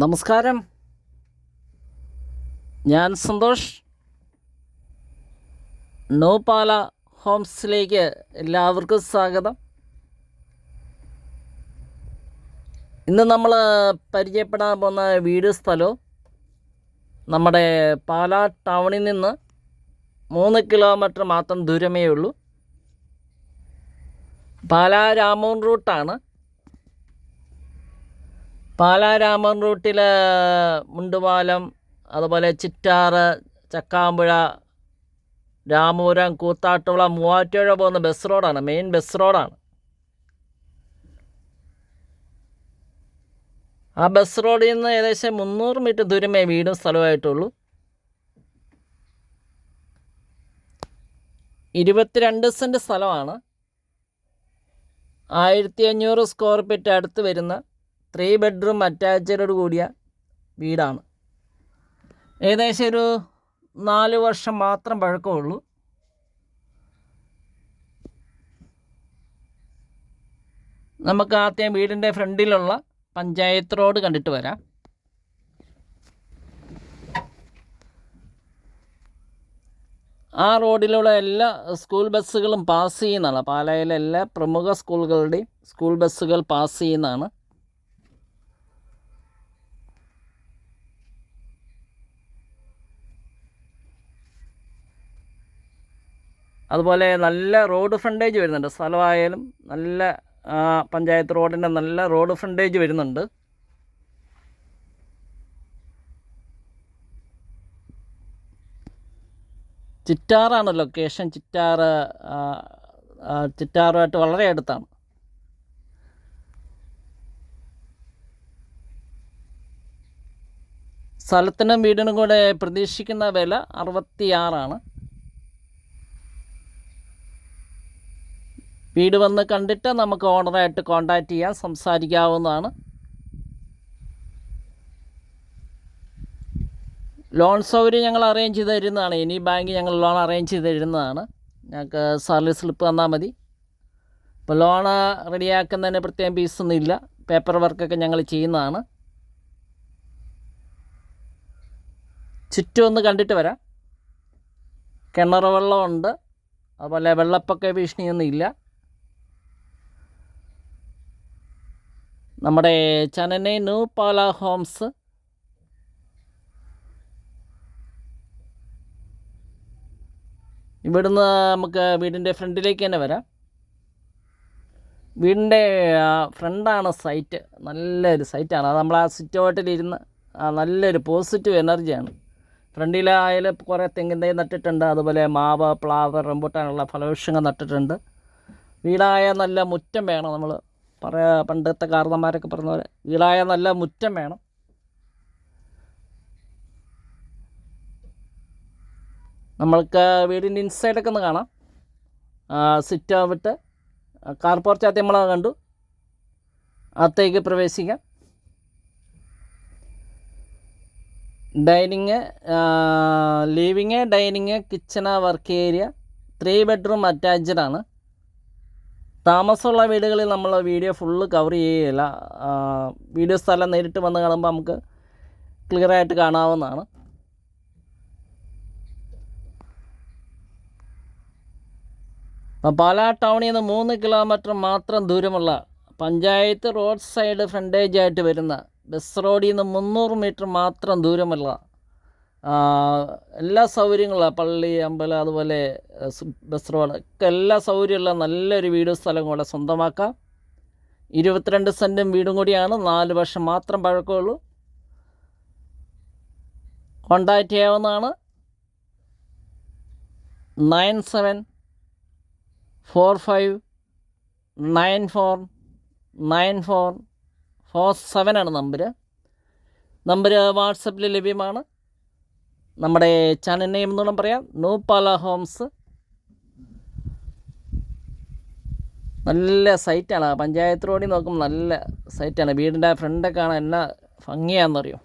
നമസ്കാരം. ഞാൻ സന്തോഷ്. നോപാല ഹോംസിലേക്ക് എല്ലാവർക്കും സ്വാഗതം. ഇന്ന് നമ്മൾ പരിചയപ്പെടാൻ പോകുന്ന വീട് സ്ഥലവും നമ്മുടെ പാല ടൗണിൽ നിന്ന് മൂന്ന് കിലോമീറ്റർ മാത്രം ദൂരമേ ഉള്ളൂ പാല രാമോൺ റൂട്ടാണ്. പാലാരാമൻ റൂട്ടിൽ മുണ്ടുപാലം അതുപോലെ ചിറ്റാറ് ചക്കാമ്പുഴ രാമപുരം കൂത്താട്ടുള്ള മൂവാറ്റുപുഴ പോകുന്ന ബസ് റോഡാണ് മെയിൻ ബസ് റോഡാണ്. ആ ബസ് റോഡിൽ നിന്ന് ഏകദേശം മുന്നൂറ് മീറ്റർ ദൂരമേ വീടും സ്ഥലമായിട്ടുള്ളൂ ഇരുപത്തിരണ്ട് സെന്റ് സ്ഥലമാണ്. ആയിരത്തി അഞ്ഞൂറ് സ്ക്വയർ ഫീറ്റ് അടുത്ത് വരുന്ന ത്രീ ബെഡ്റൂം അറ്റാച്ചഡോട് കൂടിയ വീടാണ്. ഏകദേശം ഒരു നാല് വർഷം മാത്രം പഴക്കമുള്ളൂ. നമുക്ക് ആദ്യം വീടിന്റെ ഫ്രണ്ടിലുള്ള പഞ്ചായത്ത് റോഡ് കണ്ടിട്ട് വരാം. ആ റോഡിലൂടെ എല്ലാ സ്കൂൾ ബസ്സുകളും പാസ് ചെയ്യുന്നതാണ്. പാലായിലെ എല്ലാ പ്രമുഖ സ്കൂളുകളുടെയും സ്കൂൾ ബസ്സുകൾ പാസ് ചെയ്യുന്നതാണ്. അതുപോലെ നല്ല റോഡ് ഫ്രണ്ടേജ് വരുന്നുണ്ട്. സ്ഥലമായാലും നല്ല പഞ്ചായത്ത് റോഡിന്റെ നല്ല റോഡ് ഫ്രണ്ടേജ് വരുന്നുണ്ട്. ചിറ്റാറാണ് ലൊക്കേഷൻ ചിറ്റാറ് ചിറ്റാറുമായിട്ട് വളരെ അടുത്താണ്. സ്ഥലത്തിനും വീടിനും കൂടെ പ്രതീക്ഷിക്കുന്ന വില അറുപത്തിയാറാണ്. വീട് വന്ന് കണ്ടിട്ട് നമുക്ക് ഓണറായിട്ട് കോണ്ടാക്റ്റ് ചെയ്യാം സംസാരിക്കാവുന്നതാണ്. ലോൺ സൗകര്യം ഞങ്ങൾ അറേഞ്ച് ചെയ്ത് തരുന്നതാണ്. ഇനി ബാങ്ക് ഞങ്ങൾ ലോൺ അറേഞ്ച് ചെയ്ത് തരുന്നതാണ്. ഞങ്ങൾക്ക് സാലറി സ്ലിപ്പ് തന്നാൽ മതി. ഇപ്പോൾ ലോൺ റെഡിയാക്കുന്നതിന് പ്രത്യേകം ഫീസൊന്നും ഇല്ല. പേപ്പർ വർക്കൊക്കെ ഞങ്ങൾ ചെയ്യുന്നതാണ്. ചുറ്റും ഒന്ന് കണ്ടിട്ട് വരാം. കിണർ വെള്ളമുണ്ട്. അതുപോലെ വെള്ളപ്പൊക്ക ഭീഷണിയൊന്നും ഇല്ല. നമ്മുടെ ചനനെ ന്യൂ പാല ഹോംസ്. ഇവിടുന്ന് നമുക്ക് വീടിന്റെ ഫ്രണ്ടിലേക്ക് തന്നെ വരാം. വീടിന്റെ ഫ്രണ്ടാണ് സൈറ്റ്. നല്ലൊരു സൈറ്റാണ്. അത് നമ്മൾ ആ സിറ്റ് ഔട്ടിലിരുന്ന് നല്ലൊരു പോസിറ്റീവ് എനർജിയാണ്. ഫ്രണ്ടിലായാലും കുറേ തെങ്ങിൻ തൈ നട്ടിട്ടുണ്ട്. അതുപോലെ മാവ് പ്ലാവ് റംബൂട്ടാനുള്ള ഫലവൃക്ഷങ്ങൾ നട്ടിട്ടുണ്ട്. വീടായ നല്ല മുറ്റം വേണം നമ്മൾ പറയാ പണ്ടത്തെ കാരണന്മാരൊക്കെ പറഞ്ഞ പോലെ വീടായ നല്ല മുറ്റം വേണം. നമ്മൾക്ക് വീടിന്റെ ഇൻസൈഡൊക്കെ ഒന്ന് കാണാം. സിറ്റ് ആവിട്ട്. കാർ പോർച്ച് ആദ്യം നമ്മൾ കണ്ടു. അകത്തേക്ക് പ്രവേശിക്കാം. Dining living dining kitchen work area three bedroom attached ആണ്. താമസമുള്ള വീടുകളിൽ നമ്മൾ വീഡിയോ ഫുള്ള് കവർ ചെയ്യുകയില്ല. വീഡിയോ സ്ഥലം നേരിട്ട് വന്ന് കാണുമ്പോൾ നമുക്ക് ക്ലിയറായിട്ട് കാണാവുന്നതാണ്. പാലാ ടൗണിൽ നിന്ന് മൂന്ന് കിലോമീറ്റർ മാത്രം ദൂരമുള്ള പഞ്ചായത്ത് റോഡ് സൈഡ് ഫ്രണ്ടേജ് ആയിട്ട് വരുന്ന ബസ് റോഡിൽ നിന്ന് മുന്നൂറ് മീറ്റർ മാത്രം ദൂരമുള്ള എല്ലാ സൗകര്യങ്ങളും പള്ളി അമ്പലം അതുപോലെ ബസ് റോഡ് ഒക്കെ എല്ലാ സൗകര്യമുള്ള നല്ലൊരു വീടും സ്ഥലം കൂടെ സ്വന്തമാക്കാം. ഇരുപത്തിരണ്ട് സെന്റും വീടും കൂടിയാണ്. നാല് വർഷം മാത്രം പഴക്കമുള്ളൂ. കോണ്ടാക്റ്റ് ചെയ്യാവുന്നതാണ്. Nine seven four five nine four nine four four seven ആണ് നമ്പർ നമ്പർ വാട്സപ്പിൽ ലഭ്യമാണ്. നമ്മുടെ ചാനൽ നെയിം എന്നോളം പറയാം. നൂപ്പാല ഹോംസ് നല്ല സൈറ്റാണ് പഞ്ചായത്ത് റോഡിൽ നോക്കുമ്പോൾ നല്ല സൈറ്റാണ് വീടിന്റെ ഫ്രണ്ടൊക്കെ കാണാൻ എന്നാ ഭംഗിയാണെന്നറിയോ?